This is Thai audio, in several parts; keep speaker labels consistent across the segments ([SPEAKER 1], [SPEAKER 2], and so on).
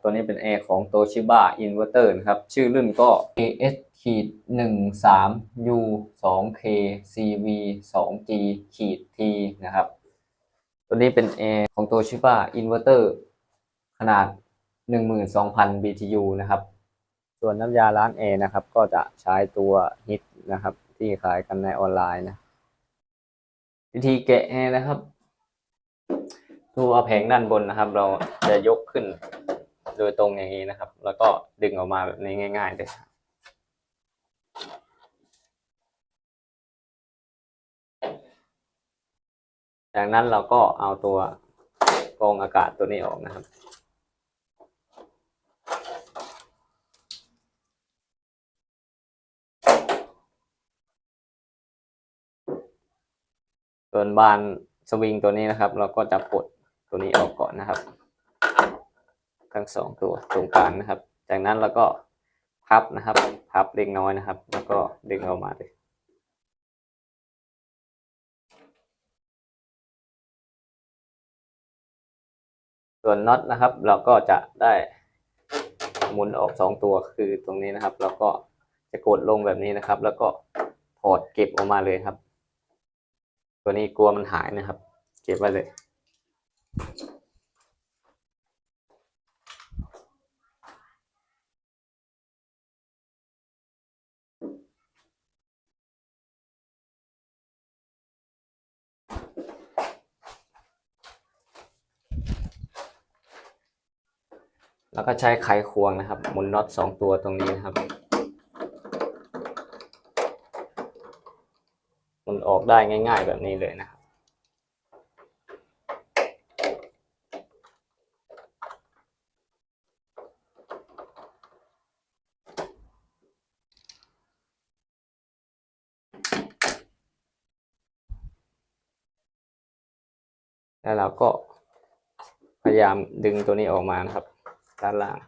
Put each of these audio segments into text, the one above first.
[SPEAKER 1] ตัวนี้เป็นแอร์ของ Toshiba Inverter นะครับ ชื่อรุ่นก็ AS ขีดหนึ่งสาม U สอง K CV สอง G ขีด T นะครับ ตัวนี้เป็นแอร์ของ Toshiba Inverter ขนาด 12,000 BTU นะครับ ส่วนน้ำยาล้างแอร์นะครับ ก็จะใช้ตัวฮิตนะครับ ที่ขายกันในออนไลน์นะ วิธีแกะแอร์นะครับ ตัวแผงด้านบนนะครับ เราจะยกขึ้น โดยตรงอย่างนี้นะครับ แล้วก็ดึงออกมาแบบนี้ง่ายๆเลยจากนั้นเราก็เอาตัวกรองอากาศตัวนี้ออกนะครับ ส่วนบานสวิงตัวนี้นะครับ เราก็จะปลดตัวนี้ออกก่อนนะครับ ทั้งสองตัวตรงกลางนะครับ จากนั้นเราก็พับนะครับ พับเล็กน้อยนะครับ แล้วก็ดึงออกมาเลยส่วนน็อตนะครับ เราก็จะได้หมุนออกสองตัวคือตรงนี้นะครับเราก็จะกดลงแบบนี้นะครับ แล้วก็ถอดเก็บออกมาเลยครับ ตัวนี้กลัวมันหายนะครับ เก็บไว้เลย แล้วก็ใช้ไขควงนะครับ หมุนน็อตสองตัวตรงนี้นะครับมุนออกได้ง่ายๆแบบนี้เลยนะครับแล้วเราก็พยายามดึงตัวนี้ออกมานะครับ ด้านล่าง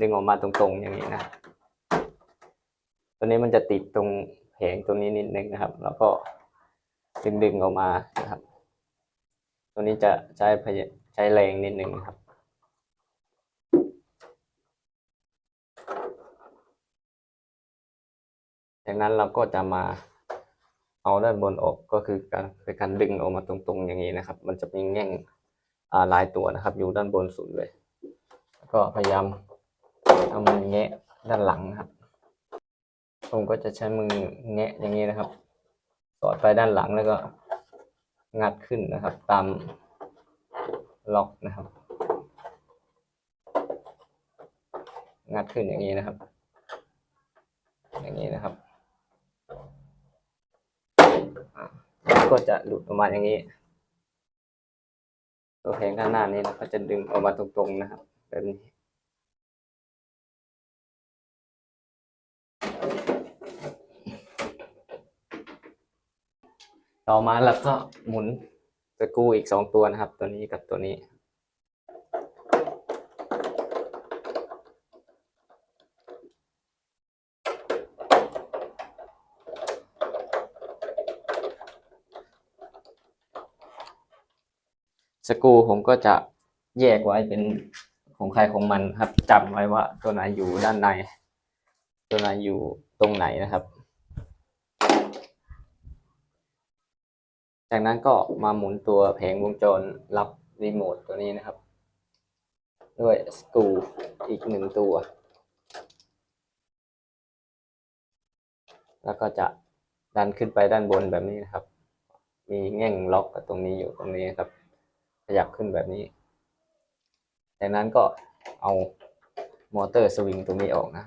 [SPEAKER 1] ดึงออกมาตรงๆอย่างนี้นะตัวนี้มันจะติดตรงแผงตรงนี้นิดนึงนะครับ แล้วก็ดึงดึงๆออกมานะครับ ตัวนี้จะใช้พยใช้แรงนิดนึงครับจากนั้นเราก็จะมาเอาด้านบนออกก็คือการเป็นการดึงออกมาตรงๆอย่างนี้นะครับ มันจะมีแง่งหลายตัวนะครับ อยู่ด้านบนสุดเลย ก็พยายามเอามือแงะด้านหลังนะครับ ผมก็จะใช้มือแงะอย่างนี้นะครับ สอดไปด้านหลังแล้วก็งัดขึ้นนะครับ ตามล็อกนะครับ งัดขึ้นอย่างนี้นะครับ อย่างนี้นะครับก็จะหลุดออกมาอย่างนี้ ตัวแผงข้างหน้านี้เราก็จะดึงออกมาตรงๆนะครับ แบบนี้ ต่อมาแล้วก็หมุนสกูอีกสองตัวนะครับ ตัวนี้กับตัวนี้สกูผมก็จะแยกไว้เป็น ของใครของมันครับจำไว้ว่าตัวไหนอยู่ด้านใน ตัวไหนอยู่ตรงไหนนะครับ จากนั้นก็มาหมุนตัวแผงวงจรรับรีโมทตัวนี้นะครับ ด้วยสกรูอีกหนึ่งตัว แล้วก็จะดันขึ้นไปด้านบนแบบนี้นะครับ มีแง่งล็อกกับตรงนี้อยู่ตรงนี้ครับ ขยับขึ้นแบบนี้ จากนั้นก็เอามอเตอร์สวิงตรงนี้ออกนะ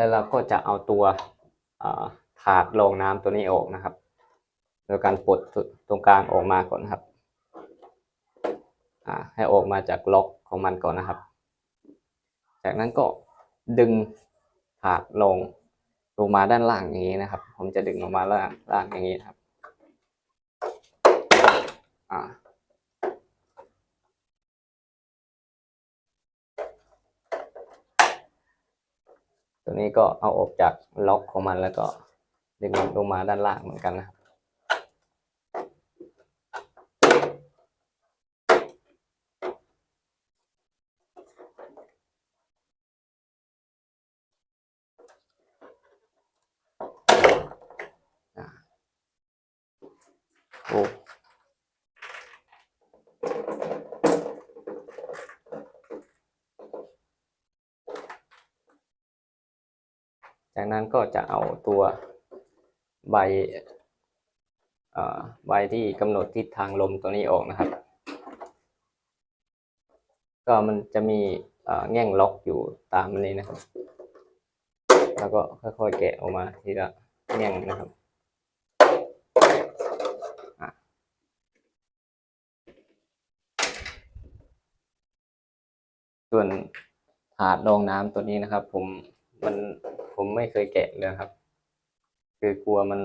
[SPEAKER 1] แล้วเราก็จะเอาตัวถาดรองน้ำตัวนี้ออกนะครับ โดยการปลดตรงกลางออกมาก่อนนะครับให้ออกมาจากล็อกของมันก่อนนะครับ จากนั้นก็ดึงถาดลงลงมาด้านล่างอย่างนี้นะครับ ผมจะดึงลงมาล่างล่างอย่างนี้ครับ อ่า ตัวนี้ก็เอาออกจากล็อกของมันแล้วก็ดึงลงมาด้านล่างเหมือนกันนะครับ อ่าโอ้ จากนั้นก็จะเอาตัวใบใบที่กำหนดทิศทางลมตัวนี้ออกนะครับ ก็มันจะมีแง่งล็อกอยู่ตามนี้นะครับ แล้วก็ค่อยๆแกะออกมาทีละแง่งนะครับส่วนถาดรองน้ำตัวนี้นะครับ ผม มันผมไม่เคยแกะเลยครับ คือกลัวมัน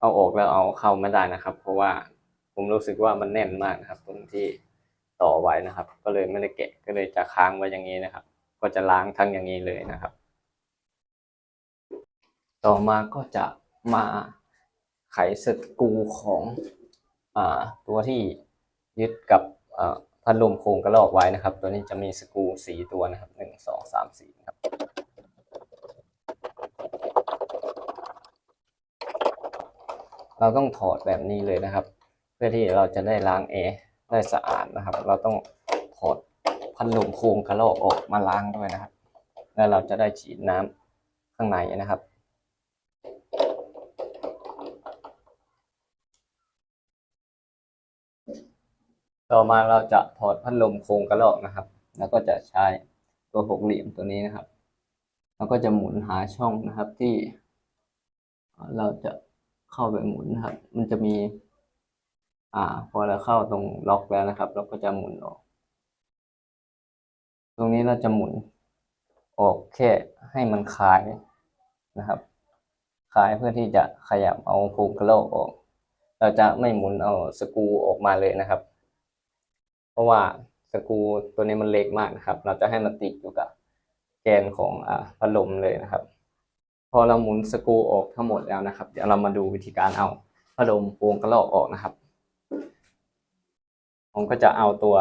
[SPEAKER 1] เอาออกแล้วเอาเข้าไม่ได้นะครับ เพราะว่าผมรู้สึกว่ามันแน่นมากนะครับ ตรงที่ต่อไว้นะครับ ก็เลยไม่ได้แกะก็เลยจะค้างไว้อย่างนี้นะครับ ก็จะล้างทั้งอย่างนี้เลยนะครับ ต่อมาก็จะมาไขสกรูของอ่าตัวที่ยึดกับพัดลมโครงกระรอกไว้นะครับ ตัวนี้จะมีสกรูสี่ตัวนะครับหนึ่งสองสามสี่ครับ เราต้องถอดแบบนี้เลยนะครับ เพื่อที่เราจะได้ล้างแอร์ได้สะอาดนะครับ เราต้องถอดพัดลมโครงกระรอกออกมาล้างด้วยนะครับ แล้วเราจะได้ฉีดน้ำข้างในนะครับต่อมาเราจะถอดพัดลมโครงกระรอกนะครับ แล้วก็จะใช้ตัวหกเหลี่ยมตัวนี้นะครับ แล้วก็จะหมุนหาช่องนะครับที่ เราจะ เข้าไปหมุนนะครับ มันจะมี อ่า พอเราเข้าตรงล็อกแล้วนะครับ เราก็จะหมุนออก ตรงนี้เราจะหมุนออกแค่ให้มันคลายนะครับคลายเพื่อที่จะขยับเอาโครงกระโหลกออก เราจะไม่หมุนเอาสกรูออกมาเลยนะครับ เพราะว่าสกรูตัวนี้มันเล็กมากนะครับ เราจะให้มันติดอยู่กับแกนของอ่าพัดลมเลยนะครับ พอเราหมุนสกรูออกทั้งหมดแล้วนะครับ เดี๋ยวเรามาดูวิธีการเอาพัดลมโครงกระโหลกออกนะครับ ผมก็จะเอาตัว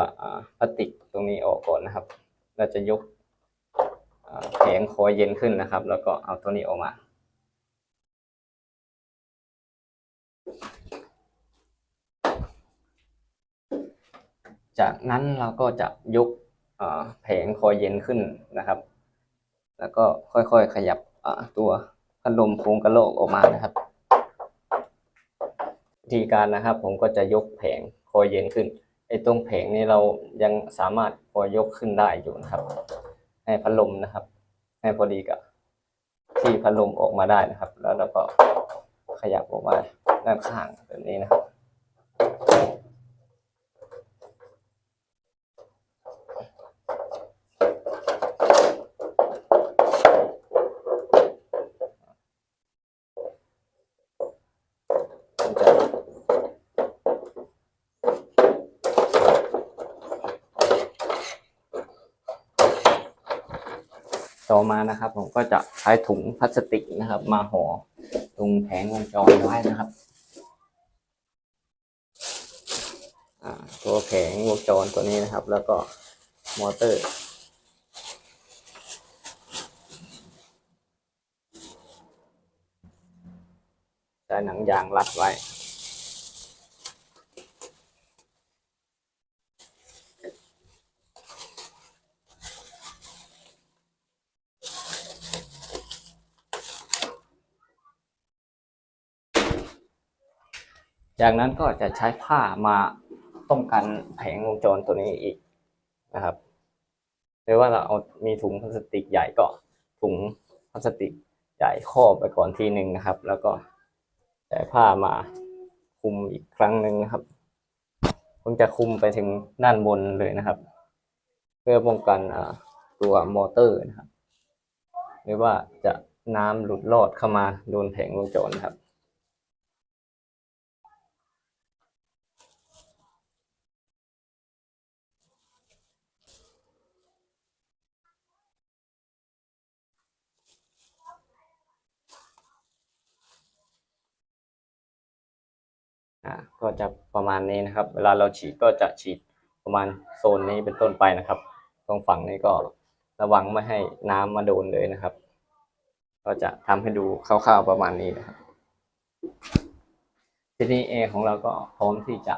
[SPEAKER 1] พลาสติกตรงนี้ออกก่อนนะครับ เราจะยกอ่าแผงคอยเย็นขึ้นนะครับ แล้วก็เอาตัวนี้ออกมา จากนั้นเราก็จะยกแผงคอยเย็นขึ้นนะครับ แล้วก็ค่อยๆขยับ ตัวพัดลมโครงกระโหลกออกมานะครับวิธีการนะครับผมก็จะยกแผงคอยเย็นขึ้นไอ้ตรงแผงนี้เรายังสามารถพอยกขึ้นได้อยู่นะครับ ให้พัดลมนะครับ ให้พอดีกับที่พัดลมออกมาได้นะครับ แล้วเราก็ขยับออกมาด้านข้างแบบนี้นะครับ ต่อมานะครับ ผมก็จะใช้ถุงพลาสติกนะครับ มาห่อตรงแผงวงจรไว้นะครับตัวแผงวงจรตัวนี้นะครับ แล้วก็มอเตอร์ใช้หนังยางรัดไว้ จากนั้นก็จะใช้ผ้ามาป้องกันแผงวงจรตัวนี้อีกนะครับหรือว่าเราเอามีถุงพลาสติกใหญ่ก็ถุงพลาสติกใหญ่ครอบไปก่อนทีหนึ่งนะครับ แล้วก็ใช้ผ้ามาคุมอีกครั้งหนึ่งนะครับผมจะคุมไปถึงด้านบนเลยนะครับ เพื่อป้องกันตัวมอเตอร์นะครับ หรือว่าจะน้ำหลุดลอดเข้ามาโดนแผงวงจรนะครับ อ่าก็จะประมาณนี้นะครับ เวลาเราฉีดก็จะฉีดประมาณโซนนี้เป็นต้นไปนะครับ ตรงฝั่งนี้ก็ระวังไม่ให้น้ำมาโดนเลยนะครับ ก็จะทำให้ดูคร่าวๆประมาณนี้นะครับ ทีนี้เอของเราก็พร้อมที่จะ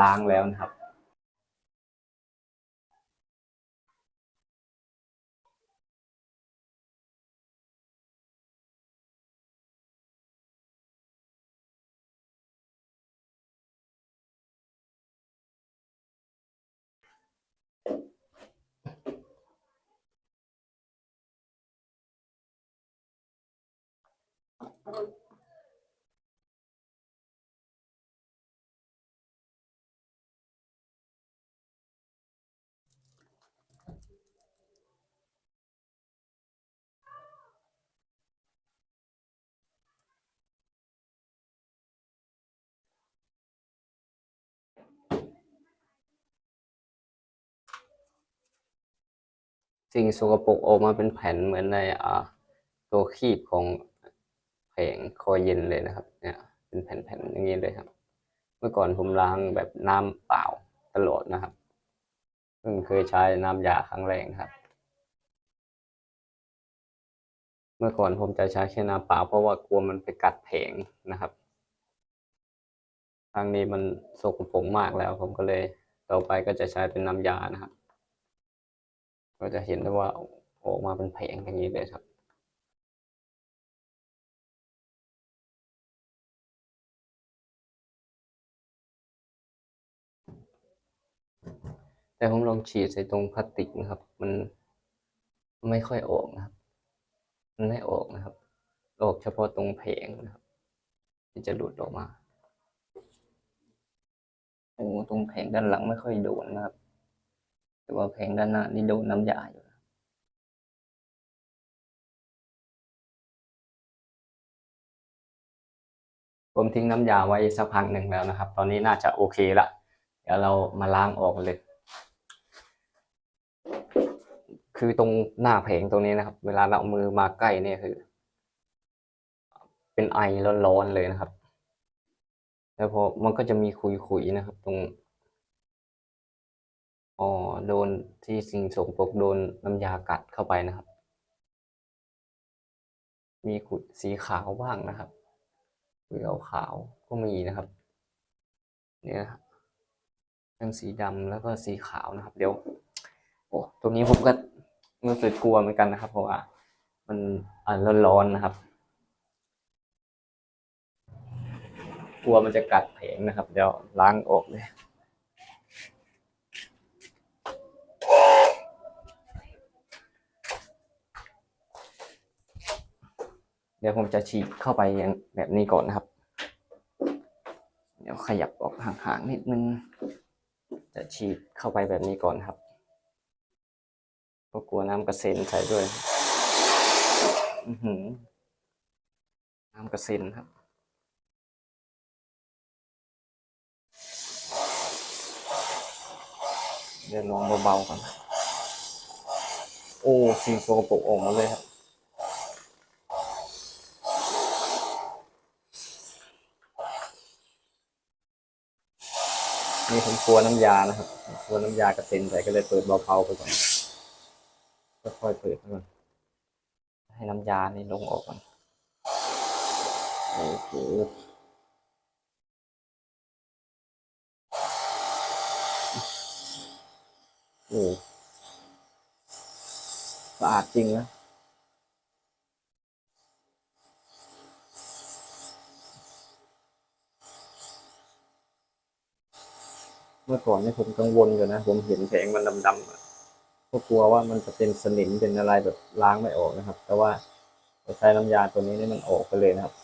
[SPEAKER 1] ล้างแล้วนะครับ สิ่งสกปรกออกมาเป็นแผ่นเหมือนในตัวคีบของ ผงคอยเย็นเลยนะครับ เนี่ยเป็นแผ่นๆอย่างนี้เลยครับ เมื่อก่อนผมล้างแบบน้ำเปล่าตลอดนะครับเพิ่งเคยใช้น้ำยาครั้งแรกนะครับ เมื่อก่อนผมจะใช้แค่น้ำเปล่าเพราะว่ากลัวมันไปกัดแผงนะครับครั้งนี้มันสกปรกมากแล้วผมก็เลยต่อไปก็จะใช้เป็นน้ำยานะครับ ก็จะเห็นได้ว่าออกมาเป็นแผงอย่างนี้เลยครับ แต่ผมลองฉีดใส่ตรงพลาสติกนะครับ มันไม่ค่อยออกนะครับ มันไม่ออกนะครับ ออกเฉพาะตรงแผงนะครับที่จะหลุดออกมาโอ้ตรงแผงด้านหลังไม่ค่อยโดนนะครับ แต่ว่าแผงด้านหน้านี่โดนน้ำยาอยู่ผมทิ้งน้ำยาไว้สักพักหนึ่งแล้วนะครับ ตอนนี้น่าจะโอเคละ เดี๋ยวเรามาล้างออกเลย คือตรงหน้าแผงตรงนี้นะครับ เวลาเราเอามือมาใกล้เนี่ยคือ เป็นไอร้อนๆเลยนะครับ แล้วพอมันก็จะมีขุยๆนะครับ ตรงอ๋อโดนที่สิ่งสกปรกโดนน้ำยากัดเข้าไปนะครับ มีขุยสีขาวบ้างนะครับขุยขาวก็มีนะครับ เนี่ยทั้งสีดำแล้วก็สีขาวนะครับ เดี๋ยวโอ้ตรงนี้ผมก็ รู้สึกกลัวเหมือนกันนะครับ เพราะว่ามันอ่าร้อนๆนะครับ กลัวมันจะกัดแผงนะครับ เดี๋ยวล้างออกเลยเดี๋ยวผมจะฉีดเข้าไปอย่างแบบนี้ก่อนนะครับ เดี๋ยวขยับออกห่างๆนิดนึง จะฉีดเข้าไปแบบนี้ก่อนครับ เพราะกลัวน้ำกระเซ็นใส่ด้วยน้ำกระเซ็นครับ เดี๋ยวลองเบาๆก่อนโอ้สิ่งสกปรกออกมาเลยครับนี่ผมกลัวน้ำยานะครับกลัวน้ำยากระเซ็นใส่ก็เลยเปิดเบาๆไปก่อน ค่อยเปิดไปก่อนให้น้ำยานี่ลงออกก่อนโอ้โหโอ้สะอาดจริงนะเมื่อก่อนนี่ผมกังวลอยู่นะ ผมเห็นแผงมันดำๆ ก็กลัวว่ามันจะเป็นสนิมเป็นอะไรแบบล้างไม่ออกนะครับ แต่ว่าใช้น้ำยาตัวนี้นี่มันออกไปเลยนะครับ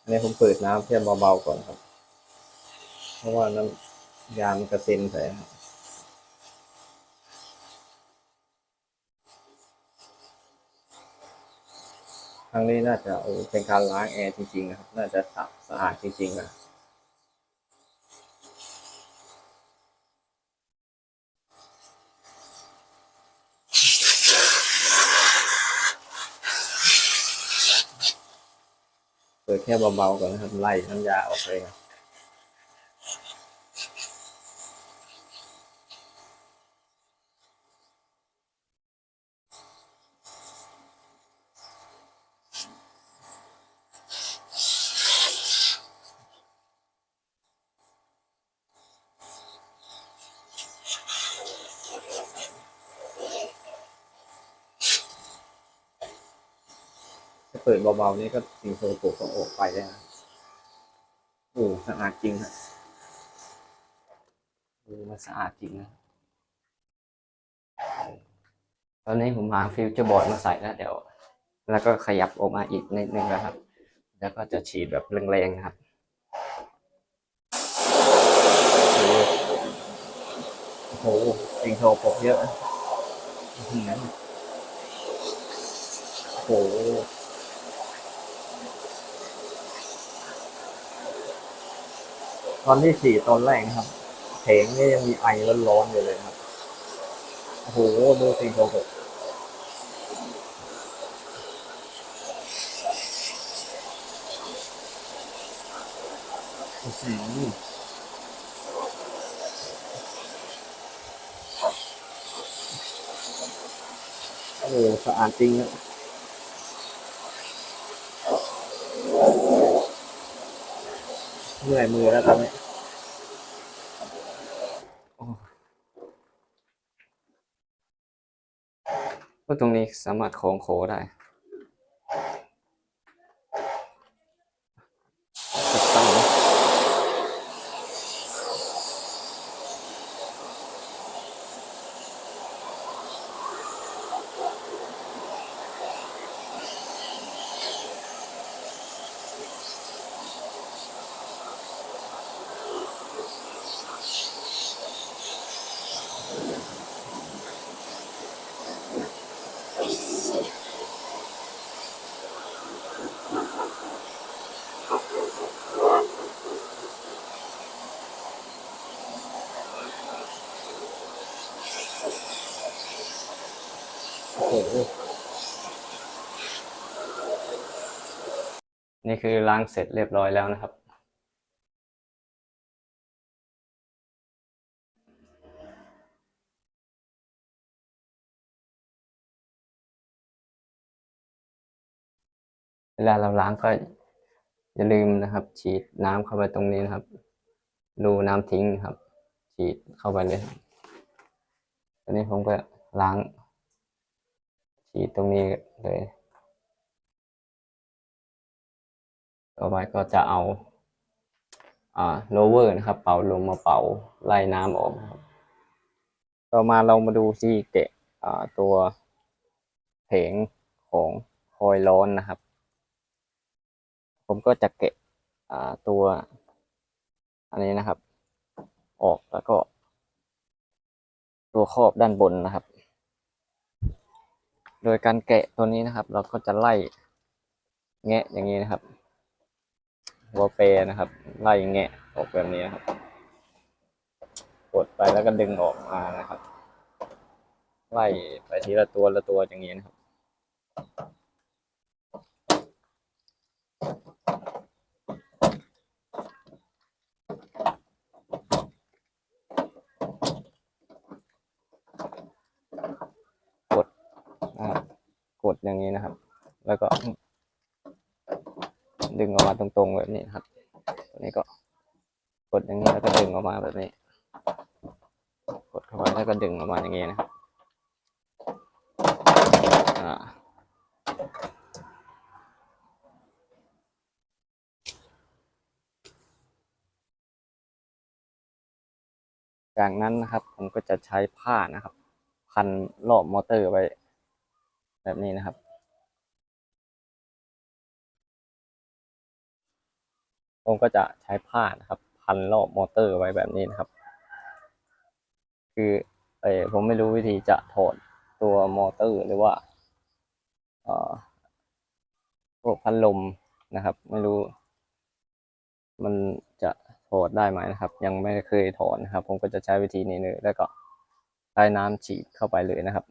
[SPEAKER 1] อั
[SPEAKER 2] นนี้ผมเปิดน้ำเพื่อเบาๆก่อนครับ เพราะว่าน้ำยามันกระเซ็นใส่ครับ รั้งนี้น่าจะเออเป็นการล้างแอร์จริงๆนะครับ น่าจะสะสะอาดจริงๆนะเปิดแค่เบาๆก่อนนะครับไล่น้ำยาออกเลยครับ เบาๆนี่ก็สิ่งโสโครกก็ออกไปได้นะโอ้สะอาดจริงครับ
[SPEAKER 1] ดูมันสะอาดจริงนะตอนนี้ผมหาฟิวเจอร์บอร์ดมาใส่แล้วเดี๋ยว แล้วก็ขยับออกมาอีกนิดนึงนะครับ แล้วก็จะฉีดแบบแรงๆนะครับ
[SPEAKER 2] โอ้โหสิงโสโครกเยอะอโอ้โห ตอนที่ฉีดตอนแรกนะครับเพงนี่ยังมีไอร้อนๆอยู่เลยครับ โอ้โหดูสิ่งโสโครกอื้อหือโอ้โหสะอาดจริงครั เหนื่อยมือแล้วตอนนี้
[SPEAKER 1] ก็ตรงนี้สามารถโค้งโคได้ คือล้างเสร็จเรียบร้อยแล้วนะครับ เวลาเราล้างก็อย่าลืมนะครับ ฉีดน้ำเข้าไปตรงนี้นะครับดูน้ำทิ้งครับ ฉีดเข้าไปเลยครับตอนนี้ผมก็ล้างฉีดตรงนี้เลย ต่อไปก็จะเอาอ่า lower นะครับ เป่าลมมาเป่าไล่น้ำออกครับ ต่อมาเรามาดูที่เกะอ่าตัวเพงของคอยล์ร้อนนะครับ ผมก็จะเกะอ่าตัวอันนี้นะครับ ออกแล้วก็ ตัวครอบด้านบนนะครับ โดยการแกะตัวนี้นะครับ เราก็จะไล่แงะอย่างนี้นะครับ หัวเปรนะครับไล่แงะออกแบบนี้นครับกดไปแล้วก็ดึงออกมานะครับ ไล่ไปทีละตัวละตัวอย่างนี้นะครับกดนะครับกดอย่างนี้นะครับ แล้วก็ ดึงออกมาตรงๆแบบนี้ครับตัวนี้ก็กดอย่างนี้แล้วก็ดึงออกมาแบบนี้ กดเข้าไปแล้วก็ดึงออกมาอย่างนี้นะครับจากนั้นนะครับผมก็จะใช้ผ้านะครับ พันรอบมอเตอร์ไว้แบบนี้นะครับ
[SPEAKER 2] ผมก็จะใช้ผ้านะครับ พันรอบมอเตอร์ไว้แบบนี้นะครับ คือเออผมไม่รู้วิธีจะถอดตัวมอเตอร์หรือว่าพวกพัดลมนะครับ ไม่รู้ มันจะถอดได้ไหมนะครับ ยังไม่เคยถอดนะครับ ผมก็จะใช้วิธีนี้เลยแล้วก็ใช้น้ำฉีดเข้าไปเลยนะครับ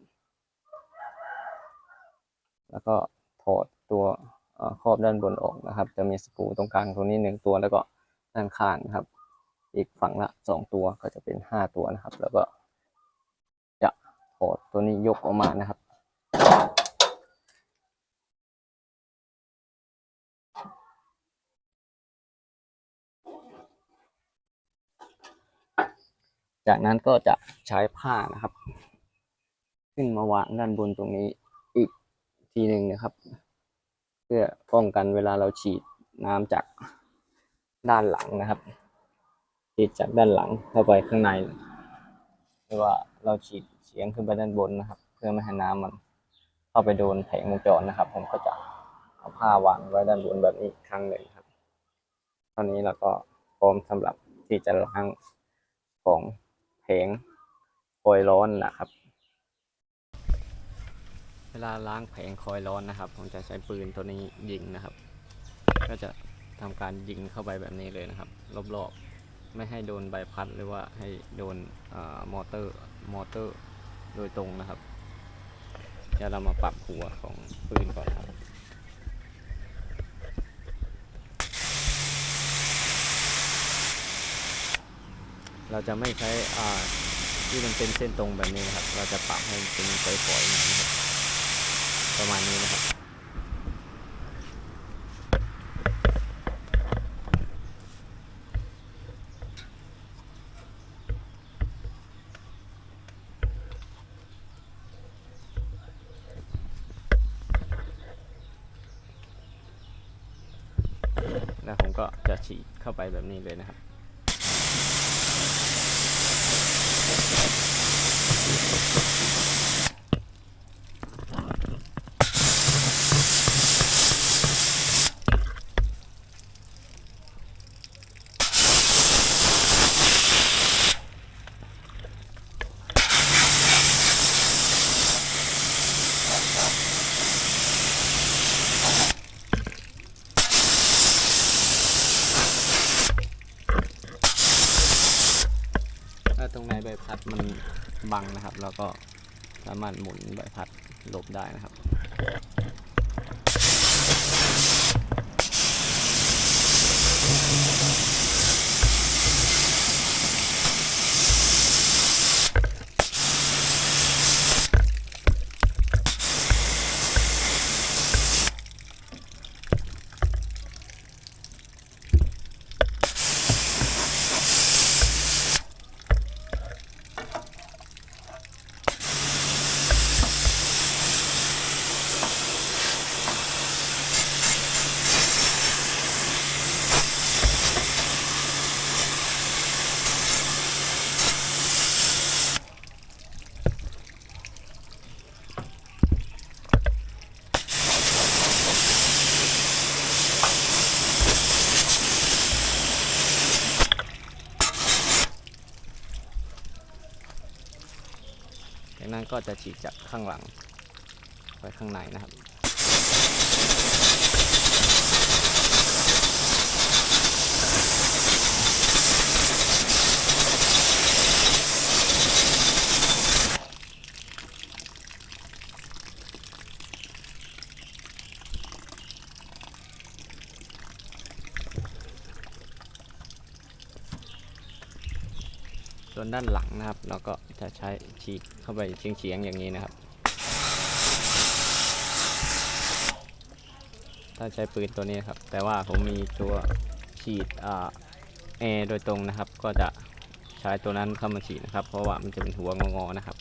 [SPEAKER 2] แล้วก็ถอดตัว ครอบด้านบนออกนะครับ จะมีสกรูตรงกลางตรงนี้หนึ่งตัวแล้วก็ด้านข้างนะครับ อีกฝั่งละสองตัวก็จะเป็นห้าตัวนะครับ แล้วก็จะถอดตัวนี้ยกออกมานะครับจากนั้นก็จะใช้ผ้านะครับ ขึ้นมาวางด้านบนตรงนี้อีกทีหนึ่งนะครับ พื่อป้องกันเวลาเราฉีดน้ำจากด้านหลังนะครับ ฉีดจากด้านหลังเข้าไปข้างในหรือว่าเราฉีดเฉียงขึ้นไปด้านบนนะครับ เพื่อไม่ให้น้ำมันเข้าไปโดนแผงวงจรนะครับ ผมก็จะเอาผ้าวางไว้ด้านบนแบบนี้อีกครั้งหนึ่งครับตอนนี้เราก็พร้อมสำหรับที่จะล้างของแผงคอยล์ร้อนนะครับ เวลาล้างแผงคอยล์ร้อนนะครับ ผมจะใช้ปืนตัวนี้ยิงนะครับ ก็จะทำการยิงเข้าไปแบบนี้เลยนะครับ รอบๆ ไม่ให้โดนใบพัดหรือว่าให้โดนอมอเตอร์มอเตอร์โดยตรงนะครับเดี๋ยวเรามาปรับหัวของปืนก่อนครับเราจะไม่ใช้อ่าที่มันเป็นเส้นตรงแบบนี้นะครับ เราจะปรับให้เป็นฝอยๆหน่อยนะครับ ประมาณนี้นะครับ แล้วผมก็จะฉีดเข้าไปแบบนี้เลยนะครับ ถ้าตรงไหนใบพัดมัน แล้วก็สามารถหมุนใบพัดหลบได้นะครับ ก็จะฉีดจากข้างหลังไปข้างในนะครับ วนด้านหลังนะครับ เราก็จะใช้ฉีดเข้าไปเฉียงๆอย่างนี้นะครับ ถ้าใช้ปืนตัวนี้ครับ แต่ว่าผมมีตัวฉีดอ่าแอร์โดยตรงนะครับ ก็จะใช้ตัวนั้นเข้ามาฉีดนะครับ เพราะว่ามันจะเป็นหัวงอๆนะครับ